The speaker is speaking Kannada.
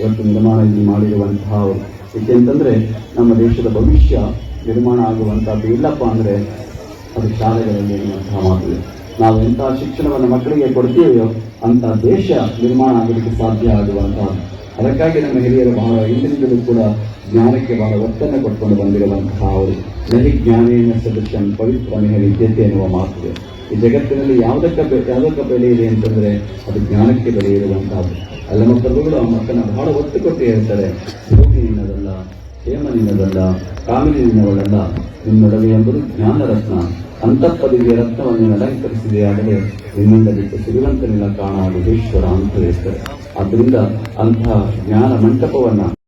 ಇವತ್ತು ನಿರ್ಮಾಣ ಇಲ್ಲಿ ಮಾಡಿರುವಂತಹ ಏಕೆಂತಂದ್ರೆ ನಮ್ಮ ದೇಶದ ಭವಿಷ್ಯ ನಿರ್ಮಾಣ ಆಗುವಂತಹದ್ದು ಇಲ್ಲಪ್ಪ ಅಂದ್ರೆ ಅದು ಶಾಲೆಗಳಲ್ಲಿ ಇರುವಂತಹ ಮಾತು ನಾವು ಎಂತಹ ಶಿಕ್ಷಣವನ್ನು ಮಕ್ಕಳಿಗೆ ಕೊಡ್ತೀವೋ ಅಂತ ದೇಶ ನಿರ್ಮಾಣ ಆಗಲಿಕ್ಕೆ ಸಾಧ್ಯ ಆಗುವಂತಹ ಅದಕ್ಕಾಗಿ ನಮ್ಮ ಹಿರಿಯರು ಬಹಳ ಹಿಂದಿನಿಂದಲೂ ಕೂಡ ಜ್ಞಾನಕ್ಕೆ ಬಹಳ ಒತ್ತನ್ನು ಕೊಟ್ಕೊಂಡು ಬಂದಿರುವಂತಹ ಅವರು. ನಹಿ ಜ್ಞಾನೇನ ಸದಸ್ಯಂ ಪವಿತ್ರ ಮೇಹ ವಿದ್ಯತೆ ಎನ್ನುವ ಮಾತಿದೆ ಈ ಜಗತ್ತಿನಲ್ಲಿ ಯಾವುದಕ್ಕೆ ಯಾವುದಕ್ಕೆ ಬೆಲೆ ಇದೆ ಅಂತಂದ್ರೆ ಅದು ಜ್ಞಾನಕ್ಕೆ ಬೆಲೆ ಇರುವಂತಹದ್ದು. ಅಲ್ಲಮ ಪ್ರಭುಗಳು ಆ ಮಕ್ಕಳನ್ನ ಬಹಳ ಒತ್ತು ಕೊಟ್ಟು ಹೇಳ್ತಾರೆ ಭೂಮಿ ನಿನ್ನದಲ್ಲ ಹೇಮ ನಿನ್ನದಲ್ಲ, ಕಾಮಿನಿ ನಿನ್ನವಳಲ್ಲ ನಿನ್ನೊಡವೆ ಎಂಬುದು ಜ್ಞಾನ ರತ್ನ ಅಂತಃಪದಿಗೆ ರತ್ನವನ್ನು ಅಲಂಕರಿಸಿದೆಯಾದರೆ ನಿನ್ನಿಂದ ಬಿಟ್ಟು ಸಿಗುವಂತನಿಲ್ಲ ಕಾಣ ಅದು ಈಶ್ವರ ಅಂತ ಹೇಳ್ತಾರೆ ಆದ್ದರಿಂದ ಅಂತಹ ಜ್ಞಾನ ಮಂಟಪವನ್ನ